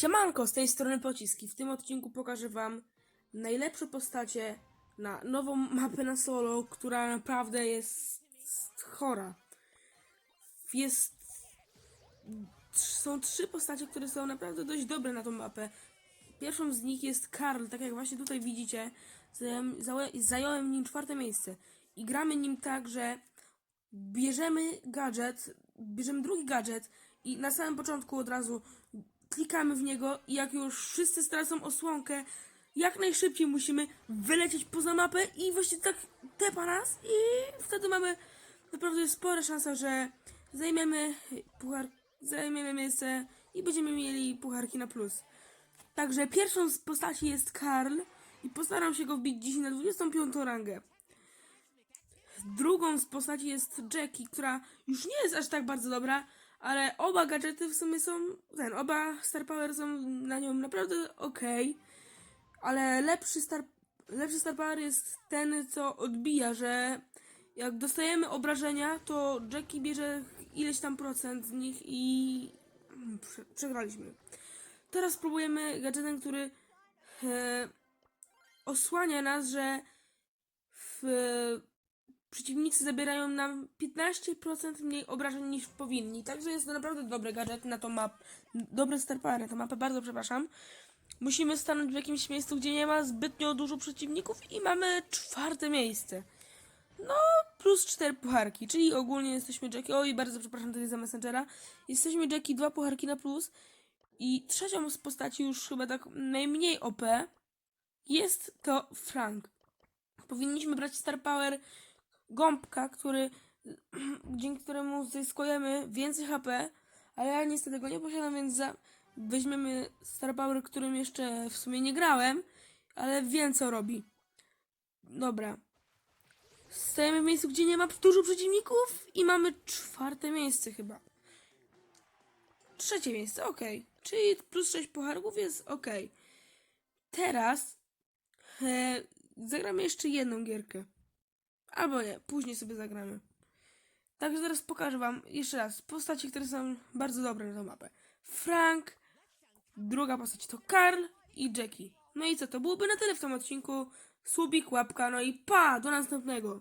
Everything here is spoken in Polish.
Siemanko, z tej strony Pociski. W tym odcinku pokażę wam najlepsze postacie na nową mapę na solo, która naprawdę jest chora. Jest... Są trzy postacie, które są naprawdę dość dobre na tą mapę. Pierwszą z nich jest Karl, tak jak właśnie tutaj widzicie. Zająłem, nim czwarte miejsce. I gramy nim tak, że bierzemy gadżet, bierzemy drugi gadżet i na samym początku od razu klikamy w niego i jak już wszyscy stracą osłonkę, jak najszybciej musimy wylecieć poza mapę i właśnie tak tepa nas i wtedy mamy naprawdę spore szanse, że zajmiemy puchar, zajmiemy miejsce i będziemy mieli pucharki na plus. Także pierwszą z postaci jest Karl i postaram się go wbić dziś na 25 rangę. Drugą z postaci jest Jackie, która już nie jest aż tak bardzo dobra, ale oba gadżety w sumie są, ten, oba Star Power są na nią naprawdę ok, ale lepszy Star, lepszy Star Power jest ten, co odbija, że jak dostajemy obrażenia, to Jackie bierze ileś tam procent z nich i prze, przegraliśmy. Teraz spróbujemy gadżetem, który e, osłania nas, że w, przeciwnicy zabierają nam 15% mniej obrażeń niż powinni. Także jest to naprawdę dobry gadżet na tą mapę. Dobry star power na tą mapę, bardzo przepraszam. Musimy stanąć w jakimś miejscu, gdzie nie ma zbytnio dużo przeciwników i mamy czwarte miejsce. No, plus cztery pucharki, czyli ogólnie jesteśmy Jackie. Oj, bardzo przepraszam tutaj za Messengera. Jesteśmy Jackie, dwa pucharki na plus. I trzecią z postaci już chyba tak najmniej OP jest to Frank. Powinniśmy brać Star Power gąbka, który, dzięki któremu zyskujemy więcej HP, ale ja niestety go nie posiadam, więc za, weźmiemy Star Power, którym jeszcze w sumie nie grałem, ale wiem co robi. Dobra. Stajemy w miejscu, gdzie nie ma dużo przeciwników i mamy czwarte miejsce chyba. Trzecie miejsce, ok. Czyli plus 6 pucharków jest ok. Teraz e, zagramy jeszcze jedną gierkę. Albo nie, później sobie zagramy. Także teraz pokażę wam jeszcze raz postaci, które są bardzo dobre na tą mapę. Frank, druga postać to Karl i Jackie. No i co, to byłoby na tyle w tym odcinku. Słubik, łapka, no i pa, do następnego.